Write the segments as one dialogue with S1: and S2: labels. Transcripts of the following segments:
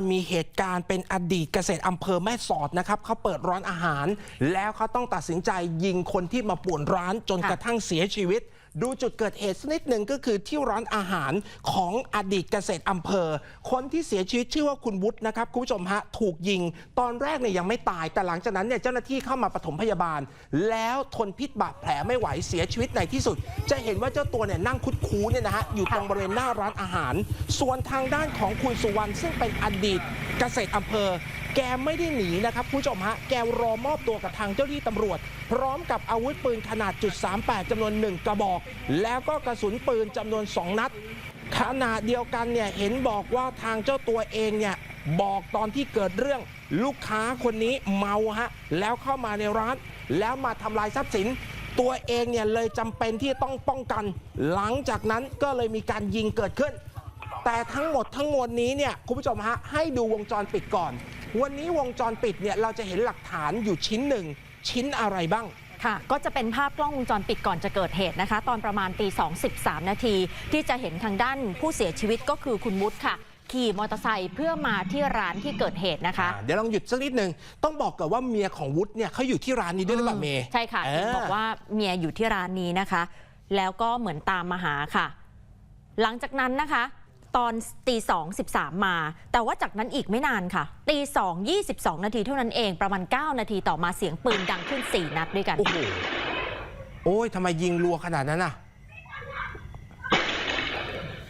S1: มันมีเหตุการณ์เป็นอดีตเกษตรอำเภอแม่สอดนะครับเขาเปิดร้านอาหาร แล้วเขาต้องตัดสินใจยิงคนที่มาป่วนร้านจนกระทั่งเสียชีวิต ดูจุดเกิดเหตุสักนิดหนึ่งก็คือที่ร้านอาหารของอดีตเกษตรอำเภอ คนที่เสียชีวิตชื่อว่าคุณวุฒินะครับคุณผู้ชมฮะถูกยิง ตอนแรกเนี่ยยังไม่ตาย แต่หลังจากนั้นเนี่ยเจ้าหน้าที่เข้ามาปฐมพยาบาล แล้วทนพิษบาดแผลไม่ไหวเสียชีวิตในที่สุด จะเห็นว่าเจ้าตัวเนี่ยนั่งคุดคูเนี่ยนะฮะอยู่ตรงบริเวณหน้าร้านอาหาร ส่วนทางด้านของคุณสุวรรณซึ่งเป็นอดีตเกษตรอำเภอ แกไม่ได้หนีนะครับคุณผู้ชมฮะ แกรอมอบตัวกับทางเจ้าหน้าที่ตำรวจ พร้อมกับอาวุธปืนขนาดจุด38จำนวน 1 กระบอก แล้วก็กระสุนปืนจำนวน 2 นัด ขณะเดียวกันเนี่ยเห็นบอกว่าทางเจ้าตัวเองเนี่ยบอกตอนที่เกิดเรื่องลูกค้าคนนี้เมาฮะแล้วเข้ามาในร้าน แล้วมาทำลายทรัพย์สิน ตัวเองเนี่ยเลยจำเป็นที่ต้องป้องกัน หลังจากนั้นก็เลยมีการยิงเกิดขึ้น แต่ทั้งหมดทั้งมวลนี้เนี่ยคุณผู้ชมฮะให้ดูวงจรปิดก่อน วันนี้วงจรปิดเนี่ยเราจะเห็นหลักฐานอยู่ชิ้นหนึ่งชิ้นอะไรบ้าง
S2: ค่ะก็จะเป็นภาพกล้องวงจรปิดก่อนจะเกิดเหตุนะคะ ตอนประมาณตี2 13 นาที ที่จะเห็นทางด้านผู้เสียชีวิตก็คือคุณวุฒิค่ะขี่มอเตอร์ไซค์เพื่อมาที่ร้านที่เกิดเหตุนะคะ
S1: อ่าเดี๋ยวลองหยุดสักนิดหนึ่งต้องบอกก่อนว่าเมียของวุฒิเนี่ยเขาอยู่ที่ร้านนี้ด้วยหรือเปล่าเมย์
S2: ใช่ค่ะ
S1: เอ
S2: เห็น
S1: อ
S2: บอกว่าเมียอยู่ที่ร้านนี้นะคะ แล้วก็เหมือนตามมาหาค่ะ หลังจากนั้นนะคะ ตอนตีสองสิบสามมา แต่ว่าจากนั้นอีกไม่นานค่ะตีสองยี่สิบสองนาทีเท่านั้นเองประมาณ 9 นาทีต่อมาเสียงปืนดังขึ้น 4 นัดด้วยกัน
S1: โอ้โหโอ้ยทำไมยิงรัวขนาดนั้นอะ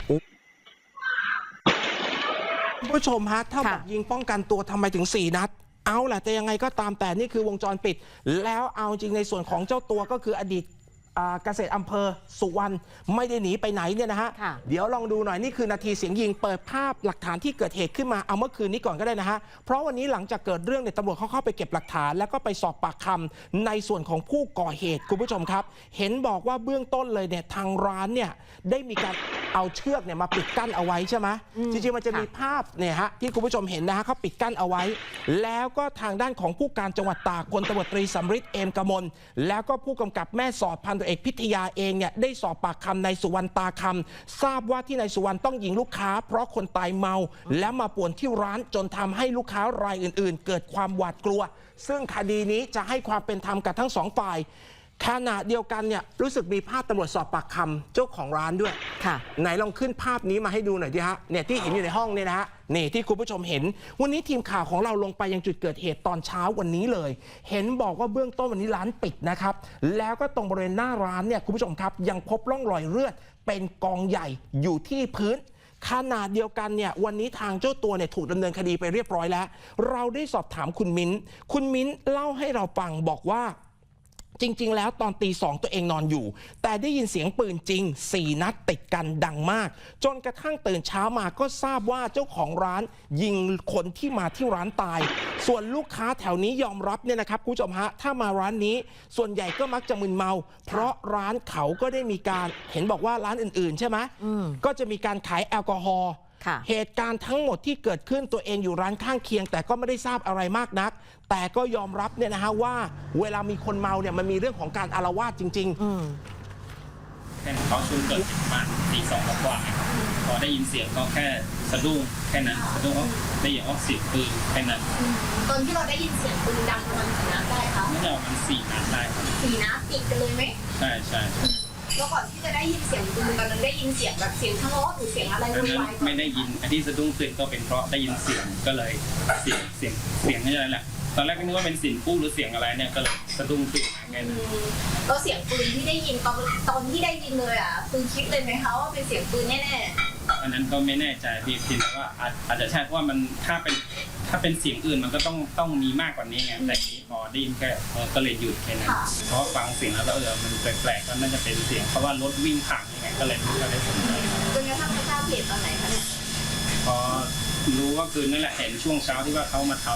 S1: โอ้คุณผู้ชมฮะถ้า
S2: ค่ะ
S1: บอกยิงป้องกันตัวทำไมถึง 4 นัด เอาล่ะแต่ยังไงก็ตามแต่นี่คือวงจรปิด แล้วเอาจริงในส่วนของเจ้าตัวก็คืออดีตอ่า เกษตรอำเภอสุวรรณไม่ได้หนีไปไหนเนี่ยนะฮะ
S2: ค่ะ
S1: เดี๋ยวลองดูหน่อย นี่คือนาทีเสียงยิงเปิดภาพหลักฐานที่เกิดเหตุขึ้นมาเอาเมื่อคืนนี้ก่อนก็ได้นะฮะ เพราะวันนี้หลังจากเกิดเรื่องเนี่ยตำรวจเขาเข้าไปเก็บหลักฐาน แล้วก็ไปสอบปากคำในส่วนของผู้ก่อเหตุคุณผู้ชมครับ เห็นบอกว่าเบื้องต้นเลยเนี่ยทางร้านเนี่ยได้มีการเอาเชือกเนี่ยมาปิดกั้นเอาไว้ใช่ไหม
S2: อืม
S1: จริงๆมันจะมี
S2: ค่ะ
S1: ภาพเนี่ยฮะที่คุณผู้ชมเห็นนะฮะเขาปิดกั้นเอาไว้ แล้วก็ทางด้านของผู้การจังหวัดตากพลตำรวจตรีสำริดเอมกมลแล้วก็ผู้กำกับแม่สอดพันตัวเอกพิทยาเองเนี่ยได้สอบปากคำในายสุวรรณตาคำทราบว่าที่นายสุวรรณต้องยิงลูกค้า เพราะคนตายเมา แล้วมาป่วนที่ร้านจนทำให้ลูกค้ารายอื่น ๆ เกิดความหวาดกลัว ซึ่งคดีนี้จะให้ความเป็นธรรมกับทั้งสองฝ่าย ขณะเดียวกันเนี่ยรู้สึกมีภาพตำรวจสอบปากคำเจ้าของร้านด้วย
S2: ค่ะ
S1: ไหนลองขึ้นภาพนี้มาให้ดูหน่อยดิฮะเนี่ยที่เห็นอยู่ในห้องเนี่ยนะฮะนี่ที่คุณผู้ชมเห็น วันนี้ทีมข่าวของเราลงไปยังจุดเกิดเหตุตอนเช้าวันนี้เลย เห็นบอกว่าเบื้องต้นวันนี้ร้านปิดนะครับ แล้วก็ตรงบริเวณหน้าร้านเนี่ยคุณผู้ชมครับ ยังพบร่องรอยเลือด เป็นกองใหญ่อยู่ที่พื้นขนาดเดียวกันเนี่ยวันนี้ทางเจ้าตัวเนี่ยถูกดำเนินคดีไปเรียบร้อยแล้ว เราได้สอบถามคุณมิ้น คุณมิ้นเล่าให้เราฟังบอกว่า จริง ๆ แล้วตอนตีสองตัวเองนอนอยู่ แต่ได้ยินเสียงปืนจริง 4 นัดติดกันดังมาก จนกระทั่งตื่นเช้ามาก็ทราบว่าเจ้าของร้าน ยิงคนที่มาที่ร้านตาย ส่วนลูกค้าแถวนี้ยอมรับเนี่ยนะครับคุณผู้ชมฮะถ้ามาร้านนี้ ส่วนใหญ่ก็มักจะมึนเมา เพราะร้านเขาก็ได้มีการเห็นบอกว่าร้านอื่น ๆ ใช่ไหม
S2: อืม
S1: ก็จะมีการขายแอลกอฮอล์
S2: ค่ะ
S1: เหตุการณ์ทั้งหมดที่เกิดขึ้นตัวเองอยู่ร้านข้างเคียง แต่ก็ไม่ได้ทราบอะไรมากนัก แต่ก็ยอมรับเนี่ยนะฮะว่า เวลามีคนเมาเนี่ยมันมีเรื่องของการอารวาสจริง
S2: อืม
S3: แค่เขาช่วงเกิดประมาณตีสองกว่าๆครับพอได้ยินเสียงก็แค่สะดุ้งแค่นั้นสะดุ้งว่าได้ยินว่าเสียงปืนแค่นั้น
S4: ตอนที่เราได้ยินเสียงปืนดังประมาณกี่นัดได้คะ
S3: น่าจะประมันสี่นัดได้ครับ
S4: สี่นัดติดกันเลยไหม
S3: ใช่ใช่
S4: แล้วก่อนที่จะ ได้ยินเสียงปืนตอนนั้นได้ยินเสียงแบบเสียงทะเลาะหรือเสียงอะไร
S3: อัน
S4: วุ่น
S3: นั้น
S4: วายก่อน
S3: ไม่ได้ยินอันที่สะดุ้งตื่นก็เป็นเพราะได้ยินเสียงก็เลยเสียงเสียงเสียงนี่อะไรแหละตอนแรกก็นึกว่าเป็นเสียงกู้หรือเสียงอะไรเนี่ยก็เลยสะดุ้งตื่นมาแค่
S4: อื
S3: นั้น
S4: มแล้วเสียงปืนที่ได้ยินตอนตอนที่ได้ยินเลยอะคือคิดเลยไหมคะว่าเป็นเสียงปืนแน่
S3: อันนั้นก็ไม่แน่ใจพี่คิดว่าอาจอาจจะใช่เพราะว่ามันถ้าเป็นถ้าเป็นเสียงอื่นมันก็ต้องต้องมีมากกว่านี้ไงแต่ พอได้ยินแค่เออก็เลยหยุดแค่นั้นเพราะฟังเสียงแล้วก็เออมันแปลกๆก็น่าจะเป็นเสียงเพราะว่ารถวิ่งผ่านยังไงก็เลยก็เลยสนใจ
S4: ๆจนกระทั่งไม่ทราบเหตุตอนไหนคะเนี่ย
S3: พอรู้ว่าคืนนั่นแหละเห็นช่วงเช้าที่ว่าเขามาท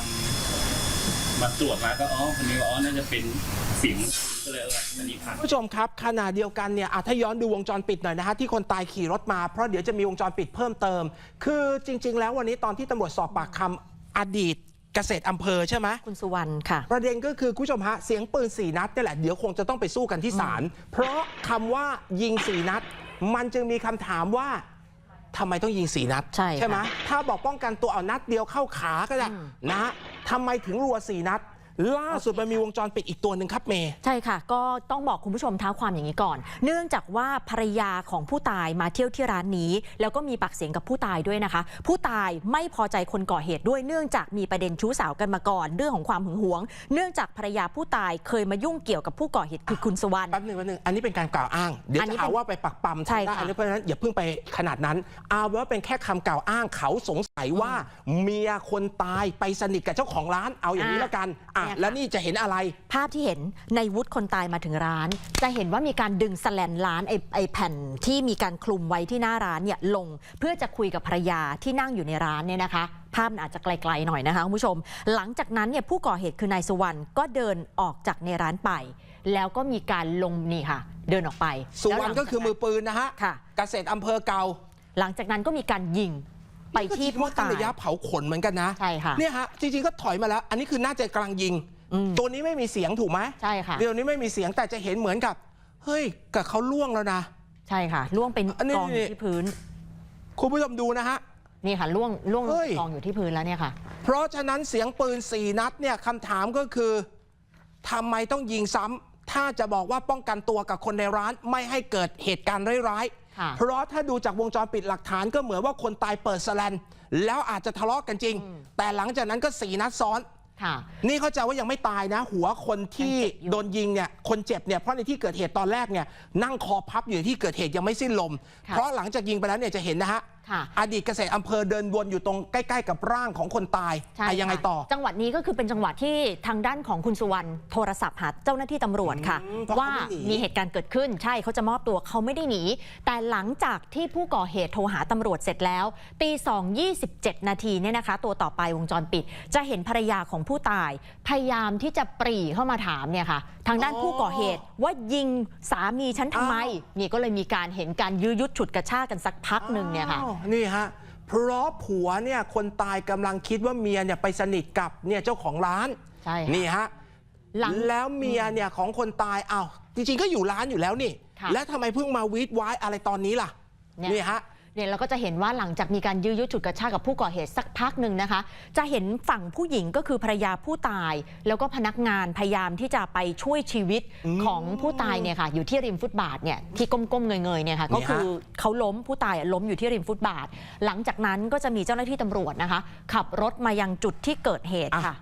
S3: ำมาตรวจมาก็อ๋อคนนี้ว่าอ๋อน่าจะเป็นเสียงก็เลยเอออันนี้ผ่าน
S1: ๆผู้ชมครับขณะเดียวกันเนี่ยอะถ้าย้อนดูวงจรปิดหน่อยนะฮะที่คนตายขี่รถมาเพราะเดี๋ยวจะมีวงจรปิดเพิ่มเติม คือจริง ๆ แล้ววันนี้ตอนที่ตำรวจสอบปากคำอดีต เกษตรอำเภอใช่ไหม
S2: คุณสุวรรณค่ะ
S1: ประเด็นก็คือคุณผู้ชมฮะเสียงปืนสี่นัดนี่แหละเดี๋ยวคงจะต้องไปสู้กันที่ศาลเพราะคำว่ายิงสี่นัด มันจึงมีคำถามว่าทำไมต้องยิงสี่นัด
S2: ใช่ค่ะ
S1: ไหมถ้าบอกป้องกันตัวเอานัดเดียวเข้าขาก็ได้
S2: อืม
S1: นะฮะทำไมถึงรัวสี่นัด ล่าสุดมันมีวงจรปิดอีกตัวหนึ่งครับเมย์
S2: ใช่ค่ะ ก็ต้องบอกคุณผู้ชมเท้าความอย่างนี้ก่อน เนื่องจากว่าภรรยาของผู้ตายมาเที่ยวที่ร้านนี้ แล้วก็มีปากเสียงกับผู้ตายด้วยนะคะ ผู้ตายไม่พอใจคนก่อเหตุด้วยเนื่องจากมีประเด็นชู้สาวกันมาก่อน เรื่องของความหึงหวง เนื่องจากภรรยาผู้ตายเคยมายุ่งเกี่ยวกับผู้ก่อเหตุคือคุณสวรรณ
S1: แป๊บหนึงแป๊บหนึงอันนี้เป็นการกล่าวอ้างเดี๋ยว
S2: อันนี้
S1: จะหา
S2: เป็น
S1: ว่าไปปักปั๊ม
S2: ใช่
S1: ได้
S2: ค่ะ
S1: อันนี้เพราะฉะนั้นอย่าเพิ่งไปขนาดนั้น เอาเป็นว่าเป็นแค่คำกล่าวอ้างเขาสงสัยว่าเมียคนตายไปสนิทกับเจ้าของร้านเอาอย่างนี้
S2: อะ
S1: แล้วกันอะ
S2: เนี่ยค่ะ
S1: แล้วนี่จะเห็นอะไร
S2: ภาพที่เห็นในวุฒิคนตายมาถึงร้าน จะเห็นว่ามีการดึงสแลนร้านไอ้ไอ้แผ่นที่มีการคลุมไว้ที่หน้าร้านเนี่ยลงเพื่อจะคุยกับภรรยาที่นั่งอยู่ในร้านเนี่ยนะคะภาพมันอาจจะไกลๆหน่อยนะคะคุณผู้ชม หลังจากนั้นเนี่ยผู้ก่อเหตุคือนายสุวรรณก็เดินออกจากในร้านไป แล้วก็มีการลงนี่ค่ะ เดินออกไป
S1: สุวรร
S2: แล้
S1: ณ
S2: หลัง
S1: ก็คือมือปืนนะฮะ
S2: ค่ะ
S1: เกษตรอำเภอเก่า
S2: หลังจากนั้นก็มีการยิง ไปที่
S1: ก็คิด
S2: ผู้
S1: ว่าตั้
S2: ตางย
S1: ระยะเผาขนเหมือนกันนะ
S2: ใช่ค่ะ
S1: เนี่ยฮะจริงๆก็ถอยมาแล้ว อันนี้คือน่าจะกำลังยิง
S2: อืม
S1: ตัวนี้ไม่มีเสียงถูกไหม
S2: ใช่ค่ะ
S1: เดี๋ยวนี้ไม่มีเสียงแต่จะเห็นเหมือนกับ เฮ้ยกับเขาล่วงแล้วนะ
S2: ใช่ค่ะล่วงเป็น
S1: อันนี้
S2: กองอยู่
S1: นี่
S2: ที่พื้น
S1: คุณผู้ชมดูนะฮะ
S2: นี่ค่ะล่วงล่วง
S1: เฮ้ย
S2: กองอยู่ที่พื้นแล้วเนี่ยค่ะ
S1: เพราะฉะนั้นเสียงปืนสี่นัดเนี่ยคำถามก็คือทำไมต้องยิงซ้ำถ้าจะบอกว่าป้องกันตัวกับคนในร้านไม่ให้เกิดเหตุการณ์ร้าย
S2: ค่ะ
S1: ๆ เพราะถ้าดูจากวงจรปิดหลักฐานก็เหมือนว่าคนตายเปิดสแลนแล้วอาจจะทะเลาะกันจริง แต่หลังจากนั้นก็สี่นัดซ้อน
S2: ค่ะ
S1: นี่เข้าใจว่ายังไม่ตายนะ หัวคนที่
S2: ยังเจ็บอยู่
S1: โดนยิงเนี่ยคนเจ็บเนี่ยเพราะในที่เกิดเหตุตอนแรกเนี่ยนั่งคอพับอยู่ในที่เกิดเหตุยังไม่สิ้นลม
S2: ค่ะ
S1: เพราะหลังจากยิงไปแล้วเนี่ยจะเห็นนะฮะ
S2: ค่ะ
S1: อดีตเกษตรอำเภอเดินวนอยู่ตรงใกล้ ๆ กับร่างของคนตาย
S2: ใช่
S1: อะยังไง
S2: ค่ะ
S1: ต่อ
S2: จังหวัดนี้ก็คือเป็นจังหวัดที่ทางด้านของคุณสุวรรณโทรศัพท์หาเจ้าหน้าที่ตำรวจค่ะ
S1: อืมเพราะ
S2: ว่า
S1: เขาไม่หนี
S2: มีเหตุการณ์เกิดขึ้นใช่เขาจะมอบตัวเขาไม่ได้หนี แต่หลังจากที่ผู้ก่อเหตุโทรหาตำรวจเสร็จแล้ว ตีสองยี่สิบเจ็ดนาทีเนี่ยนะคะ ตัวต่อไปวงจรปิด จะเห็นภรรยาของผู้ตาย พยายามที่จะปรีเข้ามาถามเนี่ยค่ะ ทางด้านผู้ก่อเหตุว่ายิงสามีฉันทำไม นี่ก็เลยมีการเห็นการยื้อยุดฉุดกระชากกันสักพักหนึ่งเนี่ยค่ะ
S1: อ้าวนี่ฮะ เพราะผัวเนี่ยคนตายกำลังคิดว่าเมียเนี่ยไปสนิทกับเนี่ยเจ้าของร้าน
S2: ใช่ค่ะ
S1: นี่ฮะ
S2: หลัง
S1: แล้วเมียเนี่ยของคนตายอ้าวจริงๆก็อยู่ร้านอยู่แล้วนี่
S2: ค่ะ
S1: แล้วทำไมเพิ่งมาวีดไว้อะไรตอนนี้ล่ะ
S2: เนี่ย
S1: นี่ฮะ
S2: เนี่ยเราก็จะเห็นว่าหลังจากมีการยื้อยุดฉุดกระชากกับผู้ก่อเหตุสักพักหนึ่งนะคะ จะเห็นฝั่งผู้หญิงก็คือภรรยาผู้ตาย แล้วก็พนักงานพยายามที่จะไปช่วยชีวิต
S1: อืม
S2: ของผู้ตายเนี่ยค่ะอยู่ที่ริมฟุตบาทเนี่ยที่ก้มๆเงยๆเนี่ยค่ะ
S1: นี่
S2: ก็
S1: ฮะ
S2: คือเขาล้มผู้ตายอะล้มอยู่ที่ริมฟุตบาท หลังจากนั้นก็จะมีเจ้าหน้าที่ตำรวจนะคะ ขับรถมายังจุดที่เกิดเหตุ
S1: อะ
S2: ค่ะ